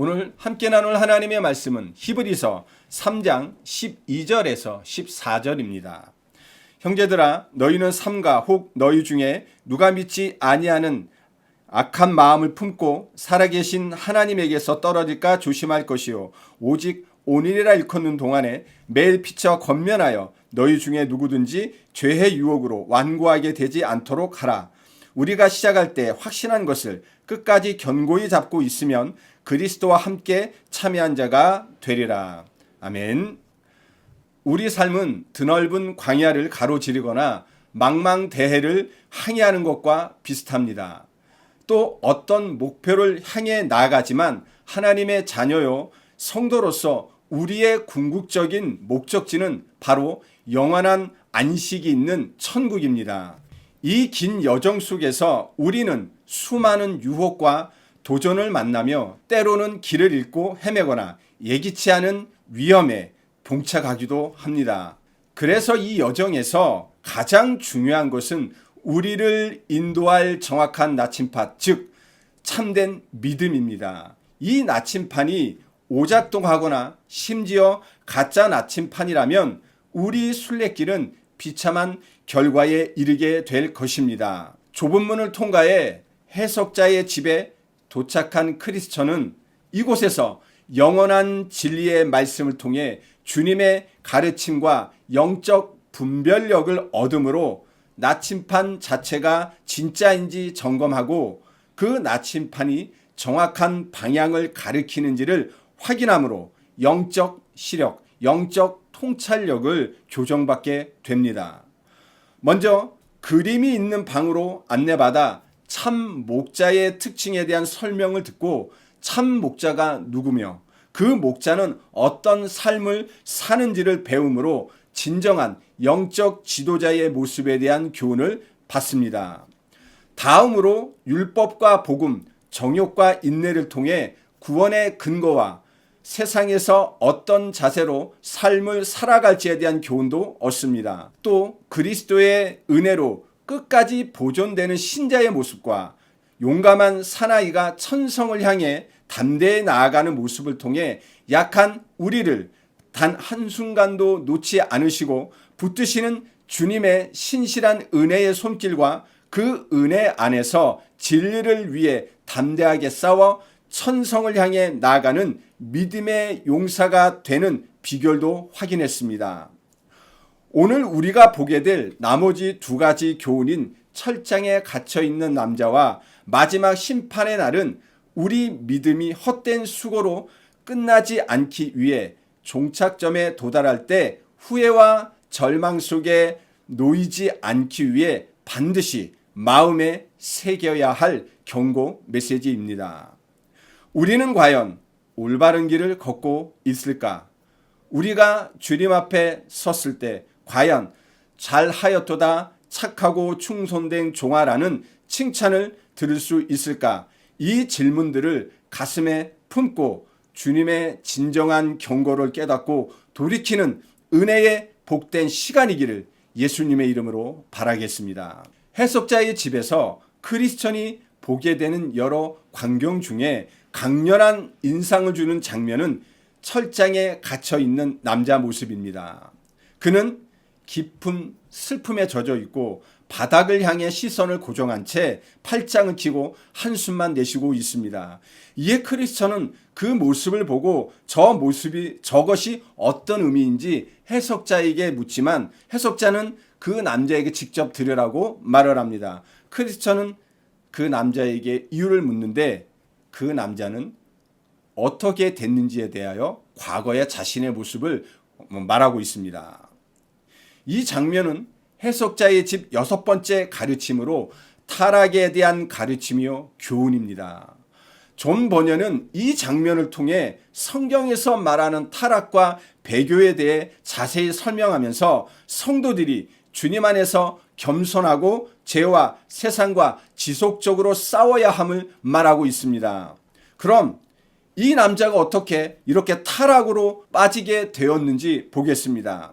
오늘 함께 나눌 하나님의 말씀은 히브리서 3장 12절에서 14절입니다. 형제들아 너희는 삼가 혹 너희 중에 누가 믿지 아니하는 악한 마음을 품고 살아계신 하나님에게서 떨어질까 조심할 것이요 오직 오늘이라 일컫는 동안에 매일 피쳐 건면하여 너희 중에 누구든지 죄의 유혹으로 완고하게 되지 않도록 하라. 우리가 시작할 때 확신한 것을 끝까지 견고히 잡고 있으면 그리스도와 함께 참여한 자가 되리라. 아멘. 우리 삶은 드넓은 광야를 가로지르거나 망망대해를 항해하는 것과 비슷합니다. 또 어떤 목표를 향해 나아가지만 하나님의 자녀요 성도로서 우리의 궁극적인 목적지는 바로 영원한 안식이 있는 천국입니다. 이 긴 여정 속에서 우리는 수많은 유혹과 도전을 만나며 때로는 길을 잃고 헤매거나 예기치 않은 위험에 봉착하기도 합니다. 그래서 이 여정에서 가장 중요한 것은 우리를 인도할 정확한 나침판, 즉 참된 믿음입니다. 이 나침판이 오작동하거나 심지어 가짜 나침판이라면 우리 순례길은 비참한 결과에 이르게 될 것입니다. 좁은 문을 통과해 해석자의 집에 도착한 크리스천은 이곳에서 영원한 진리의 말씀을 통해 주님의 가르침과 영적 분별력을 얻음으로 나침판 자체가 진짜인지 점검하고 그 나침판이 정확한 방향을 가리키는지를 확인함으로 영적 시력, 영적 통찰력을 교정받게 됩니다. 먼저 그림이 있는 방으로 안내받아 참 목자의 특징에 대한 설명을 듣고 참 목자가 누구며 그 목자는 어떤 삶을 사는지를 배움으로 진정한 영적 지도자의 모습에 대한 교훈을 받습니다. 다음으로 율법과 복음, 정욕과 인내를 통해 구원의 근거와 세상에서 어떤 자세로 삶을 살아갈지에 대한 교훈도 얻습니다. 또 그리스도의 은혜로 끝까지 보존되는 신자의 모습과 용감한 사나이가 천성을 향해 담대히 나아가는 모습을 통해 약한 우리를 단 한순간도 놓지 않으시고 붙드시는 주님의 신실한 은혜의 손길과 그 은혜 안에서 진리를 위해 담대하게 싸워 천성을 향해 나아가는 믿음의 용사가 되는 비결도 확인했습니다. 오늘 우리가 보게 될 나머지 두 가지 교훈인 철장에 갇혀 있는 남자와 마지막 심판의 날은 우리 믿음이 헛된 수고로 끝나지 않기 위해 종착점에 도달할 때 후회와 절망 속에 놓이지 않기 위해 반드시 마음에 새겨야 할 경고 메시지입니다. 우리는 과연 올바른 길을 걷고 있을까? 우리가 주님 앞에 섰을 때 과연 잘하였도다 착하고 충손된 종아라는 칭찬을 들을 수 있을까? 이 질문들을 가슴에 품고 주님의 진정한 경고를 깨닫고 돌이키는 은혜의 복된 시간이기를 예수님의 이름으로 바라겠습니다. 해석자의 집에서 크리스천이 보게 되는 여러 광경 중에 강렬한 인상을 주는 장면은 철장에 갇혀 있는 남자 모습입니다. 그는 깊은 슬픔에 젖어 있고 바닥을 향해 시선을 고정한 채 팔짱을 끼고 한숨만 내쉬고 있습니다. 이에 크리스천은 그 모습을 보고 저 모습이 저것이 어떤 의미인지 해석자에게 묻지만 해석자는 그 남자에게 직접 들으라고 말을 합니다. 크리스천은 그 남자에게 이유를 묻는데 그 남자는 어떻게 됐는지에 대하여 과거의 자신의 모습을 말하고 있습니다. 이 장면은 해석자의 집 여섯 번째 가르침으로 타락에 대한 가르침이요 교훈입니다. 존 버녀는 이 장면을 통해 성경에서 말하는 타락과 배교에 대해 자세히 설명하면서 성도들이 주님 안에서 겸손하고 죄와 세상과 지속적으로 싸워야 함을 말하고 있습니다. 그럼 이 남자가 어떻게 이렇게 타락으로 빠지게 되었는지 보겠습니다.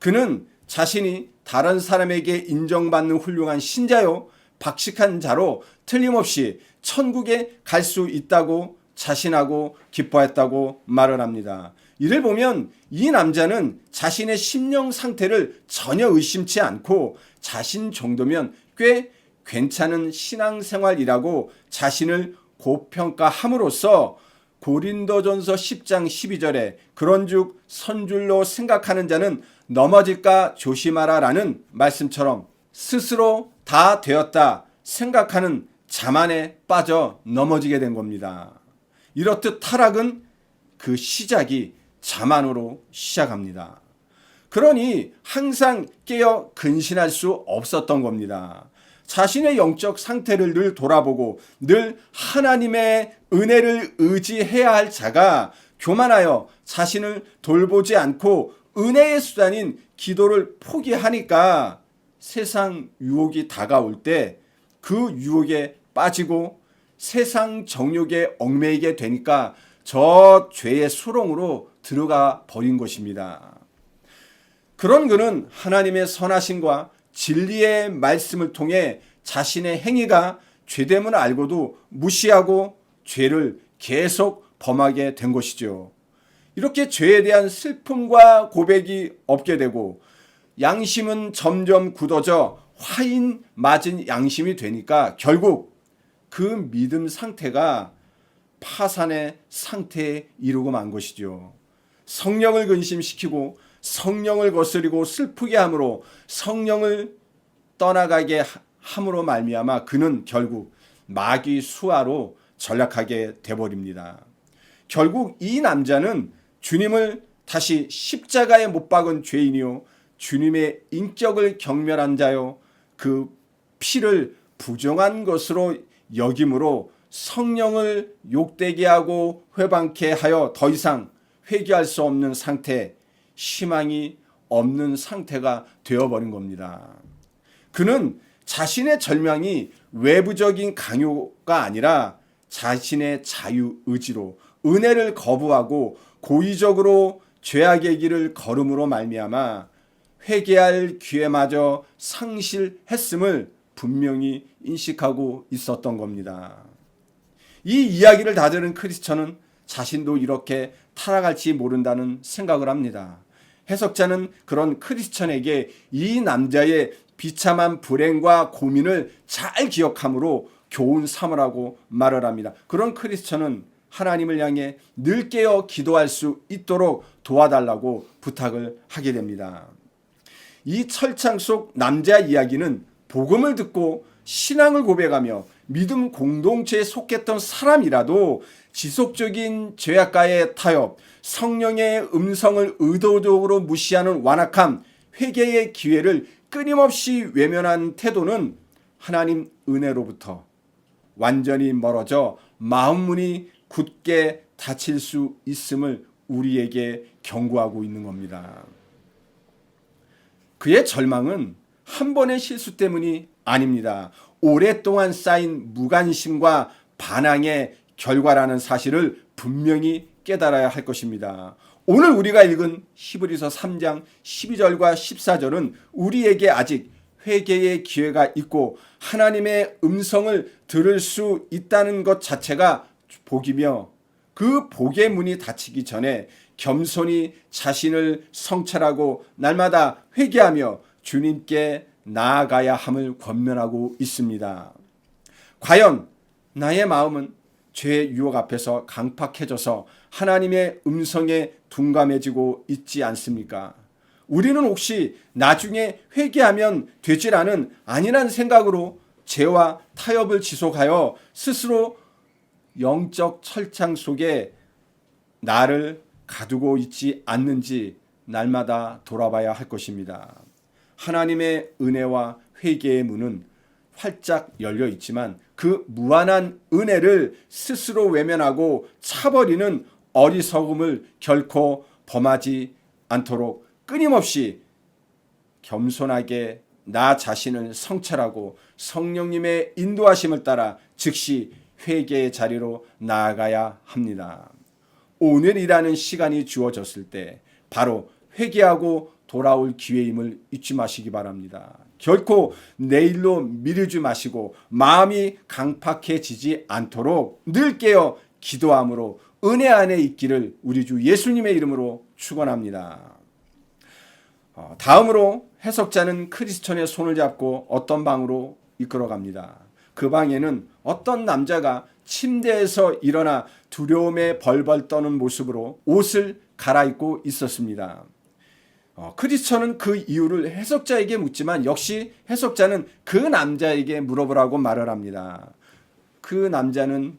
그는 자신이 다른 사람에게 인정받는 훌륭한 신자요, 박식한 자로 틀림없이 천국에 갈 수 있다고 자신하고 기뻐했다고 말을 합니다. 이를 보면 이 남자는 자신의 심령 상태를 전혀 의심치 않고 자신 정도면 꽤 괜찮은 신앙생활이라고 자신을 고평가함으로써 고린도전서 10장 12절에 그런즉 선줄로 생각하는 자는 넘어질까 조심하라라는 말씀처럼 스스로 다 되었다 생각하는 자만에 빠져 넘어지게 된 겁니다. 이렇듯 타락은 그 시작이 자만으로 시작합니다. 그러니 항상 깨어 근신할 수 없었던 겁니다. 자신의 영적 상태를 늘 돌아보고 늘 하나님의 은혜를 의지해야 할 자가 교만하여 자신을 돌보지 않고 은혜의 수단인 기도를 포기하니까 세상 유혹이 다가올 때 그 유혹에 빠지고 세상 정욕에 얽매이게 되니까 저 죄의 수렁으로 들어가 버린 것입니다. 그런 그는 하나님의 선하심과 진리의 말씀을 통해 자신의 행위가 죄됨을 알고도 무시하고 죄를 계속 범하게 된 것이죠. 이렇게 죄에 대한 슬픔과 고백이 없게 되고 양심은 점점 굳어져 화인 맞은 양심이 되니까 결국 그 믿음 상태가 파산의 상태에 이르고 만 것이죠. 성령을 근심시키고 성령을 거스리고 슬프게 함으로 성령을 떠나가게 함으로 말미암아 그는 결국 마귀 수하로 전락하게 돼버립니다. 결국 이 남자는 주님을 다시 십자가에 못 박은 죄인이요 주님의 인격을 경멸한 자요 그 피를 부정한 것으로 여김으로 성령을 욕되게 하고 회방케 하여 더 이상 회개할 수 없는 상태, 희망이 없는 상태가 되어버린 겁니다. 그는 자신의 절망이 외부적인 강요가 아니라 자신의 자유 의지로 은혜를 거부하고 고의적으로 죄악의 길을 걸음으로 말미암아 회개할 기회마저 상실했음을 분명히 인식하고 있었던 겁니다. 이 이야기를 다 들은 크리스천은 자신도 이렇게 타락할지 모른다는 생각을 합니다. 해석자는 그런 크리스천에게 이 남자의 비참한 불행과 고민을 잘 기억함으로 교훈 삼으라고 말을 합니다. 그런 크리스천은 하나님을 향해 늘 깨어 기도할 수 있도록 도와달라고 부탁을 하게 됩니다. 이 철창 속 남자 이야기는 복음을 듣고 신앙을 고백하며 믿음 공동체에 속했던 사람이라도 지속적인 죄악과의 타협, 성령의 음성을 의도적으로 무시하는 완악함, 회개의 기회를 끊임없이 외면한 태도는 하나님 은혜로부터 완전히 멀어져 마음 문이 굳게 닫힐 수 있음을 우리에게 경고하고 있는 겁니다. 그의 절망은 한 번의 실수 때문이 아닙니다. 오랫동안 쌓인 무관심과 반항의 결과라는 사실을 분명히 깨달아야 할 것입니다. 오늘 우리가 읽은 히브리서 3장 12절과 14절은 우리에게 아직 회개의 기회가 있고 하나님의 음성을 들을 수 있다는 것 자체가 복이며 그 복의 문이 닫히기 전에 겸손히 자신을 성찰하고 날마다 회개하며 주님께 나아가야 함을 권면하고 있습니다. 과연 나의 마음은 죄의 유혹 앞에서 강팍해져서 하나님의 음성에 둔감해지고 있지 않습니까? 우리는 혹시 나중에 회개하면 되지라는 아니란 생각으로 죄와 타협을 지속하여 스스로 영적 철창 속에 나를 가두고 있지 않는지 날마다 돌아봐야 할 것입니다. 하나님의 은혜와 회개의 문은 활짝 열려 있지만 그 무한한 은혜를 스스로 외면하고 차버리는 어리석음을 결코 범하지 않도록 끊임없이 겸손하게 나 자신을 성찰하고 성령님의 인도하심을 따라 즉시 회개의 자리로 나아가야 합니다. 오늘이라는 시간이 주어졌을 때 바로 회개하고 돌아올 기회임을 잊지 마시기 바랍니다. 결코 내일로 미루지 마시고 마음이 강팍해지지 않도록 늘 깨어 기도함으로 은혜 안에 있기를 우리 주 예수님의 이름으로 축원합니다. 어, 다음으로 해석자는 크리스천의 손을 잡고 어떤 방으로 이끌어 갑니다. 그 방에는 어떤 남자가 침대에서 일어나 두려움에 벌벌 떠는 모습으로 옷을 갈아입고 있었습니다. 어, 크리스천은 그 이유를 해석자에게 묻지만 역시 해석자는 그 남자에게 물어보라고 말을 합니다. 그 남자는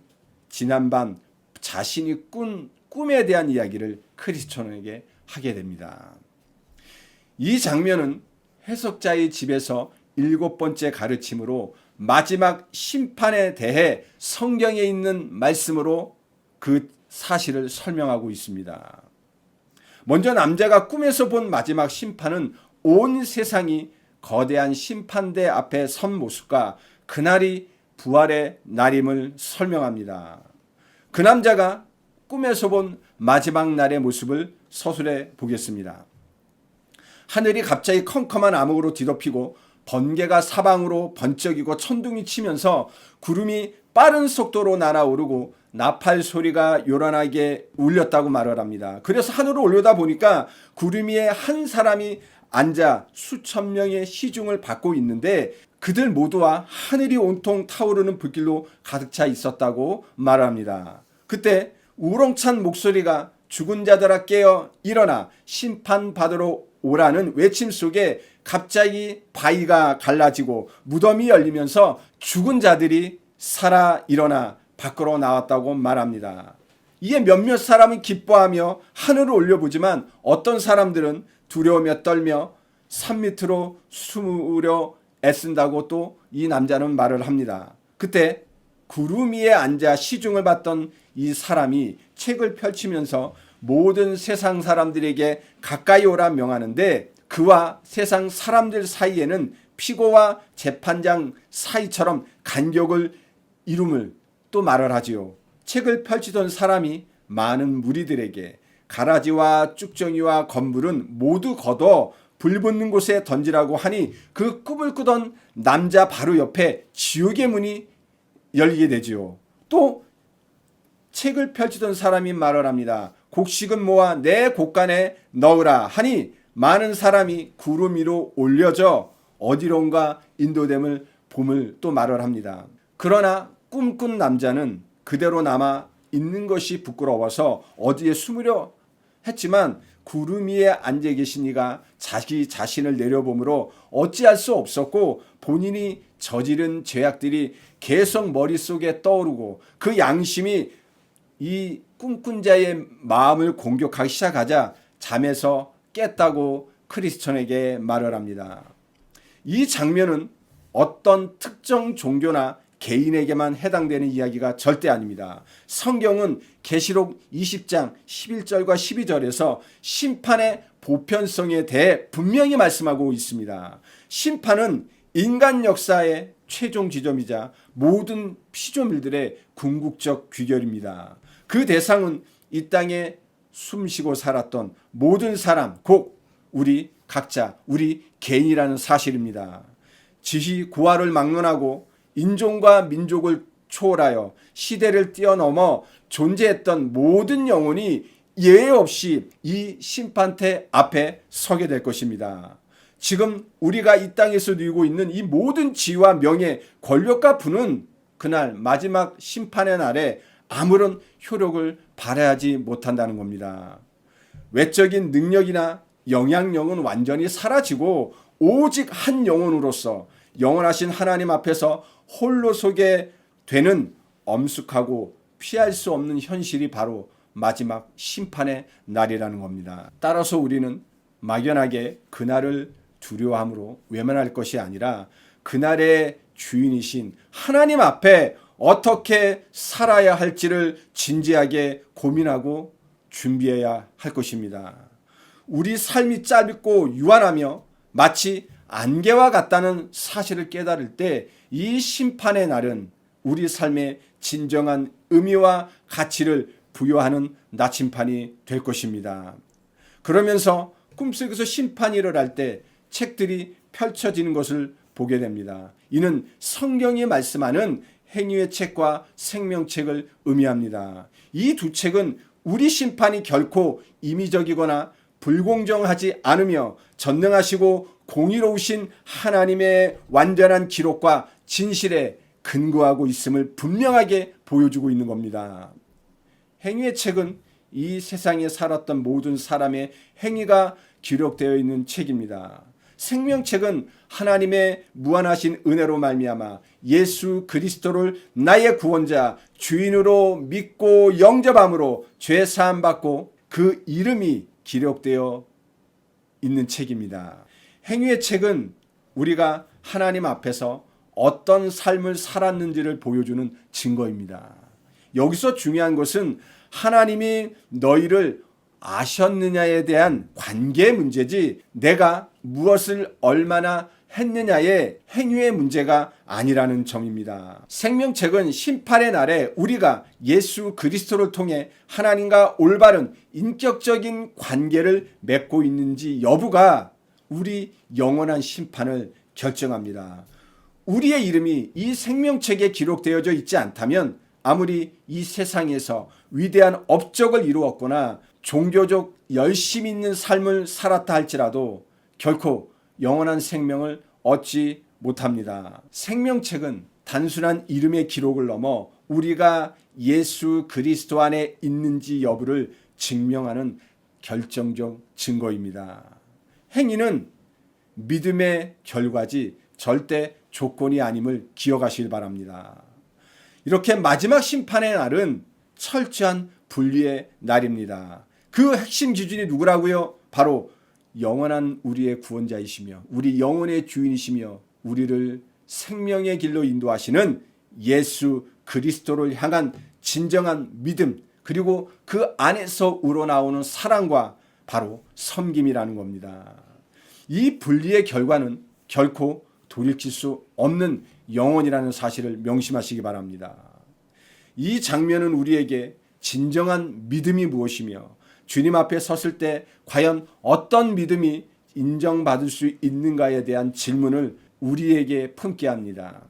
지난밤 자신이 꾼 꿈에 대한 이야기를 크리스천에게 하게 됩니다. 이 장면은 해석자의 집에서 일곱 번째 가르침으로 마지막 심판에 대해 성경에 있는 말씀으로 그 사실을 설명하고 있습니다. 먼저 남자가 꿈에서 본 마지막 심판은 온 세상이 거대한 심판대 앞에 선 모습과 그날이 부활의 날임을 설명합니다. 그 남자가 꿈에서 본 마지막 날의 모습을 서술해 보겠습니다. 하늘이 갑자기 컴컴한 암흑으로 뒤덮이고 번개가 사방으로 번쩍이고 천둥이 치면서 구름이 빠른 속도로 날아오르고 나팔 소리가 요란하게 울렸다고 말을 합니다. 그래서 하늘을 올려다 보니까 구름 위에 한 사람이 앉아 수천 명의 시중을 받고 있는데 그들 모두와 하늘이 온통 타오르는 불길로 가득 차 있었다고 말합니다. 그때 우렁찬 목소리가 죽은 자들아 깨어 일어나 심판 받으러 오라는 외침 속에 갑자기 바위가 갈라지고 무덤이 열리면서 죽은 자들이 살아 일어나 밖으로 나왔다고 말합니다. 이에 몇몇 사람은 기뻐하며 하늘을 올려보지만 어떤 사람들은 두려우며 떨며 산 밑으로 숨으려 애쓴다고 또 이 남자는 말을 합니다. 그때 구름 위에 앉아 시중을 받던 이 사람이 책을 펼치면서 모든 세상 사람들에게 가까이 오라 명하는데 그와 세상 사람들 사이에는 피고와 재판장 사이처럼 간격을 이름을 또 말을 하지요. 책을 펼치던 사람이 많은 무리들에게 가라지와 쭉정이와 건물은 모두 걷어 불 붙는 곳에 던지라고 하니 그 꿈을 꾸던 남자 바로 옆에 지옥의 문이 열리게 되지요. 또 책을 펼치던 사람이 말을 합니다. 곡식은 모아 내 곡간에 넣으라 하니 많은 사람이 구름 위로 올려져 어디론가 인도됨을 봄을 또 말을 합니다. 그러나 꿈꾼 남자는 그대로 남아 있는 것이 부끄러워서 어디에 숨으려 했지만 구름 위에 앉아 계신 이가 자기 자신을 내려보므로 어찌할 수 없었고 본인이 저지른 죄악들이 계속 머릿속에 떠오르고 그 양심이 이 꿈꾼 자의 마음을 공격하기 시작하자 잠에서 깼다고 크리스천에게 말을 합니다. 이 장면은 어떤 특정 종교나 개인에게만 해당되는 이야기가 절대 아닙니다. 성경은 계시록 20장 11절과 12절에서 심판의 보편성에 대해 분명히 말씀하고 있습니다. 심판은 인간 역사의 최종 지점이자 모든 피조물들의 궁극적 귀결입니다. 그 대상은 이 땅에 숨쉬고 살았던 모든 사람, 곧 우리 각자, 우리 개인이라는 사실입니다. 지희 고아를 막론하고 인종과 민족을 초월하여 시대를 뛰어넘어 존재했던 모든 영혼이 예외 없이 이 심판대 앞에 서게 될 것입니다. 지금 우리가 이 땅에서 누리고 있는 이 모든 지위와 명예, 권력과 부는 그날 마지막 심판의 날에 아무런 효력을 발휘하지 못한다는 겁니다. 외적인 능력이나 영향력은 완전히 사라지고 오직 한 영혼으로서 영원하신 하나님 앞에서 홀로 서게 되는 엄숙하고 피할 수 없는 현실이 바로 마지막 심판의 날이라는 겁니다. 따라서 우리는 막연하게 그날을 두려워함으로 외면할 것이 아니라 그날의 주인이신 하나님 앞에 어떻게 살아야 할지를 진지하게 고민하고 준비해야 할 것입니다. 우리 삶이 짧고 유한하며 마치 안개와 같다는 사실을 깨달을 때 이 심판의 날은 우리 삶의 진정한 의미와 가치를 부여하는 나침판이 될 것입니다. 그러면서 꿈속에서 심판이 일어날 때 책들이 펼쳐지는 것을 보게 됩니다. 이는 성경이 말씀하는 행위의 책과 생명책을 의미합니다. 이 두 책은 우리 심판이 결코 임의적이거나 불공정하지 않으며 전능하시고 공의로우신 하나님의 완전한 기록과 진실에 근거하고 있음을 분명하게 보여주고 있는 겁니다. 행위의 책은 이 세상에 살았던 모든 사람의 행위가 기록되어 있는 책입니다. 생명책은 하나님의 무한하신 은혜로 말미암아 예수 그리스도를 나의 구원자 주인으로 믿고 영접함으로 죄 사함 받고 그 이름이 기록되어 있는 책입니다. 행위의 책은 우리가 하나님 앞에서 어떤 삶을 살았는지를 보여주는 증거입니다. 여기서 중요한 것은 하나님이 너희를 아셨느냐에 대한 관계 문제지 내가 무엇을 얼마나 했느냐의 행위의 문제가 아니라는 점입니다. 생명책은 심판의 날에 우리가 예수 그리스도를 통해 하나님과 올바른 인격적인 관계를 맺고 있는지 여부가 우리 영원한 심판을 결정합니다. 우리의 이름이 이 생명책에 기록되어져 있지 않다면 아무리 이 세상에서 위대한 업적을 이루었거나 종교적 열심 있는 삶을 살았다 할지라도 결코 영원한 생명을 얻지 못합니다. 생명책은 단순한 이름의 기록을 넘어 우리가 예수 그리스도 안에 있는지 여부를 증명하는 결정적 증거입니다. 행위는 믿음의 결과지 절대 조건이 아님을 기억하시길 바랍니다. 이렇게 마지막 심판의 날은 철저한 분리의 날입니다. 그 핵심 기준이 누구라고요? 바로 영원한 우리의 구원자이시며 우리 영혼의 주인이시며 우리를 생명의 길로 인도하시는 예수 그리스도를 향한 진정한 믿음 그리고 그 안에서 우러나오는 사랑과 바로 섬김이라는 겁니다. 이 분리의 결과는 결코 돌이킬 수 없는 영혼이라는 사실을 명심하시기 바랍니다. 이 장면은 우리에게 진정한 믿음이 무엇이며 주님 앞에 섰을 때 과연 어떤 믿음이 인정받을 수 있는가에 대한 질문을 우리에게 품게 합니다.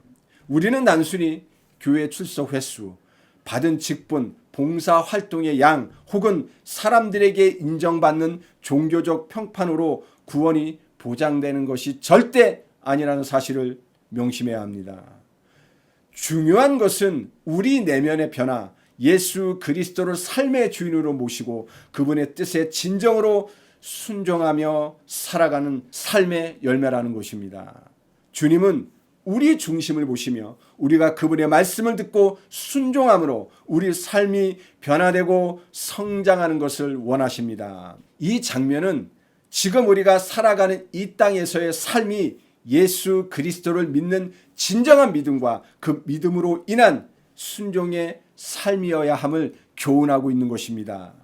우리는 단순히 교회 출석 횟수, 받은 직분, 봉사 활동의 양 혹은 사람들에게 인정받는 종교적 평판으로 구원이 보장되는 것이 절대 아니라는 사실을 명심해야 합니다. 중요한 것은 우리 내면의 변화, 예수 그리스도를 삶의 주인으로 모시고 그분의 뜻에 진정으로 순종하며 살아가는 삶의 열매라는 것입니다. 주님은 우리 중심을 보시며 우리가 그분의 말씀을 듣고 순종함으로 우리 삶이 변화되고 성장하는 것을 원하십니다. 이 장면은 지금 우리가 살아가는 이 땅에서의 삶이 예수 그리스도를 믿는 진정한 믿음과 그 믿음으로 인한 순종의 삶이어야 함을 교훈하고 있는 것입니다.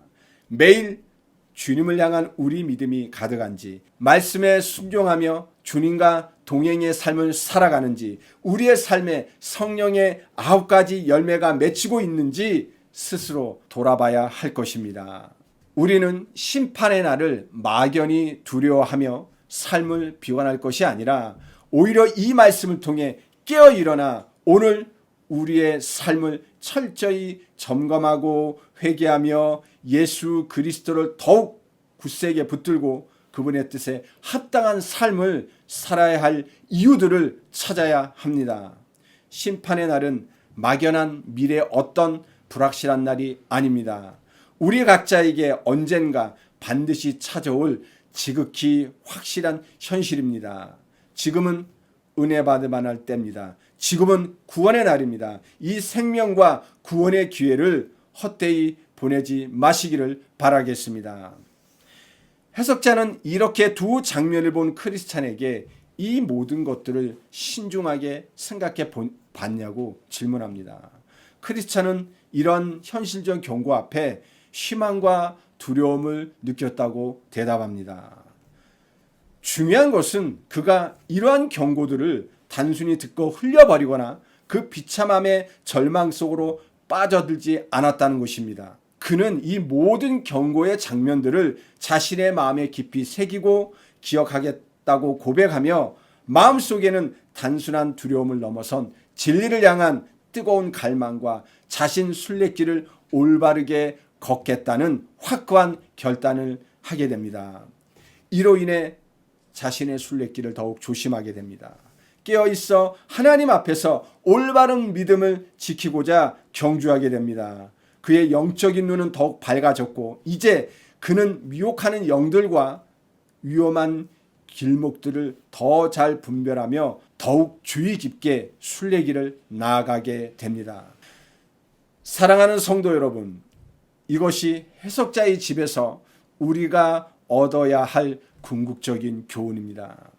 매일 주님을 향한 우리 믿음이 가득한지, 말씀에 순종하며 주님과 동행의 삶을 살아가는지, 우리의 삶에 성령의 아홉 가지 열매가 맺히고 있는지 스스로 돌아봐야 할 것입니다. 우리는 심판의 날을 막연히 두려워하며 삶을 비관할 것이 아니라 오히려 이 말씀을 통해 깨어 일어나 오늘 우리의 삶을 철저히 점검하고 회개하며 예수 그리스도를 더욱 굳세게 붙들고 그분의 뜻에 합당한 삶을 살아야 할 이유들을 찾아야 합니다. 심판의 날은 막연한 미래 어떤 불확실한 날이 아닙니다. 우리 각자에게 언젠가 반드시 찾아올 지극히 확실한 현실입니다. 지금은 은혜 받을 만할 때입니다. 지금은 구원의 날입니다. 이 생명과 구원의 기회를 헛되이 보내지 마시기를 바라겠습니다. 해석자는 이렇게 두 장면을 본 크리스찬에게 이 모든 것들을 신중하게 생각해 봤냐고 질문합니다. 크리스찬은 이런 현실적 경고 앞에 희망과 두려움을 느꼈다고 대답합니다. 중요한 것은 그가 이러한 경고들을 단순히 듣고 흘려버리거나 그 비참함의 절망 속으로 빠져들지 않았다는 것입니다. 그는 이 모든 경고의 장면들을 자신의 마음에 깊이 새기고 기억하겠다고 고백하며 마음속에는 단순한 두려움을 넘어선 진리를 향한 뜨거운 갈망과 자신 순례길을 올바르게 걷겠다는 확고한 결단을 하게 됩니다. 이로 인해 자신의 순례길을 더욱 조심하게 됩니다. 깨어 있어 하나님 앞에서 올바른 믿음을 지키고자 경주하게 됩니다. 그의 영적인 눈은 더욱 밝아졌고 이제 그는 미혹하는 영들과 위험한 길목들을 더 잘 분별하며 더욱 주의 깊게 순례길을 나아가게 됩니다. 사랑하는 성도 여러분, 이것이 해석자의 집에서 우리가 얻어야 할 궁극적인 교훈입니다.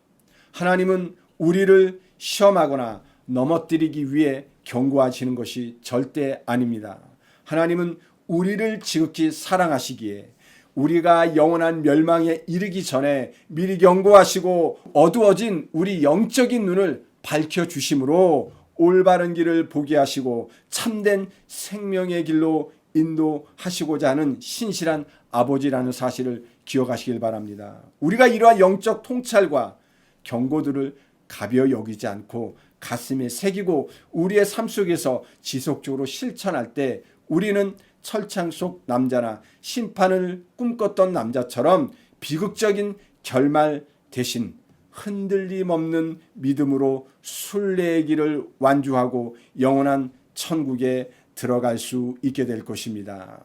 하나님은 우리를 시험하거나 넘어뜨리기 위해 경고하시는 것이 절대 아닙니다. 하나님은 우리를 지극히 사랑하시기에 우리가 영원한 멸망에 이르기 전에 미리 경고하시고 어두워진 우리 영적인 눈을 밝혀 주심으로 올바른 길을 보게 하시고 참된 생명의 길로 인도하시고자 하는 신실한 아버지라는 사실을 기억하시길 바랍니다. 우리가 이러한 영적 통찰과 경고들을 가벼 여기지 않고 가슴에 새기고 우리의 삶 속에서 지속적으로 실천할 때 우리는 철창 속 남자나 심판을 꿈꿨던 남자처럼 비극적인 결말 대신 흔들림 없는 믿음으로 순례의 길을 완주하고 영원한 천국에 들어갈 수 있게 될 것입니다.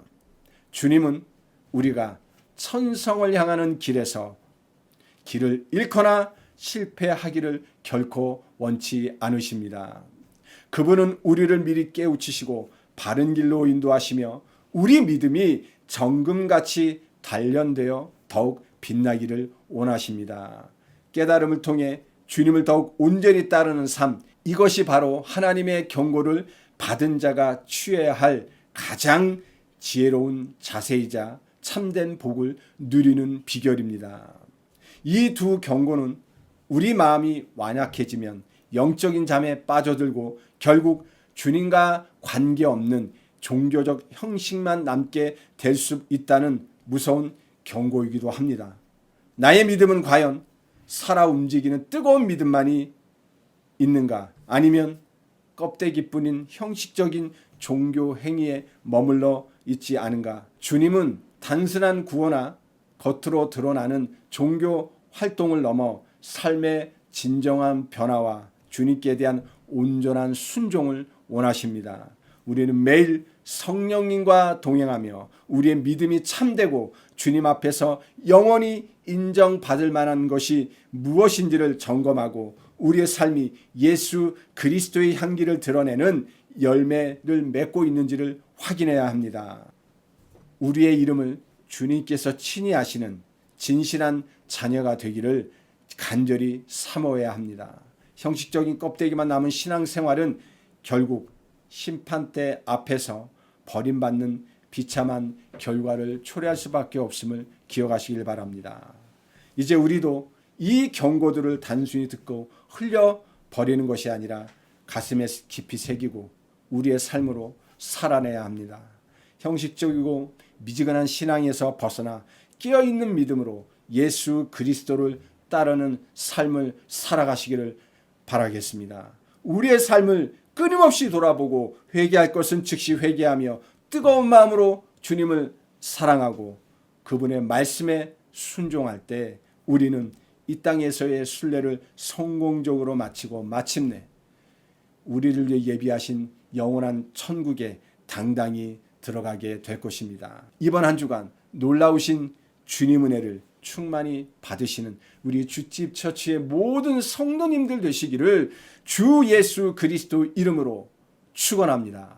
주님은 우리가 천성을 향하는 길에서 길을 잃거나 실패하기를 결코 원치 않으십니다. 그분은 우리를 미리 깨우치시고 바른 길로 인도하시며 우리 믿음이 정금같이 단련되어 더욱 빛나기를 원하십니다. 깨달음을 통해 주님을 더욱 온전히 따르는 삶, 이것이 바로 하나님의 경고를 받은 자가 취해야 할 가장 지혜로운 자세이자 참된 복을 누리는 비결입니다. 이 두 경고는 우리 마음이 완약해지면 영적인 잠에 빠져들고 결국 주님과 관계없는 종교적 형식만 남게 될 수 있다는 무서운 경고이기도 합니다. 나의 믿음은 과연 살아 움직이는 뜨거운 믿음만이 있는가? 아니면 껍데기뿐인 형식적인 종교 행위에 머물러 있지 않은가? 주님은 단순한 구호나 겉으로 드러나는 종교 활동을 넘어 삶의 진정한 변화와 주님께 대한 온전한 순종을 원하십니다. 우리는 매일 성령님과 동행하며 우리의 믿음이 참되고 주님 앞에서 영원히 인정받을 만한 것이 무엇인지를 점검하고 우리의 삶이 예수 그리스도의 향기를 드러내는 열매를 맺고 있는지를 확인해야 합니다. 우리의 이름을 주님께서 친히 아시는 진실한 자녀가 되기를 간절히 사모해야 합니다. 형식적인 껍데기만 남은 신앙생활은 결국 심판대 앞에서 버림받는 비참한 결과를 초래할 수밖에 없음을 기억하시길 바랍니다. 이제 우리도 이 경고들을 단순히 듣고 흘려 버리는 것이 아니라 가슴에 깊이 새기고 우리의 삶으로 살아내야 합니다. 형식적이고 미지근한 신앙에서 벗어나 깨어 있는 믿음으로 예수 그리스도를 따르는 삶을 살아가시기를 바라겠습니다. 우리의 삶을 끊임없이 돌아보고 회개할 것은 즉시 회개하며 뜨거운 마음으로 주님을 사랑하고 그분의 말씀에 순종할 때 우리는 이 땅에서의 순례를 성공적으로 마치고 마침내 우리를 위해 예비하신 영원한 천국에 당당히 들어가게 될 것입니다. 이번 한 주간 놀라우신 주님 은혜를 충만히 받으시는 우리 주집 처치의 모든 성도님들 되시기를 주 예수 그리스도 이름으로 축원합니다.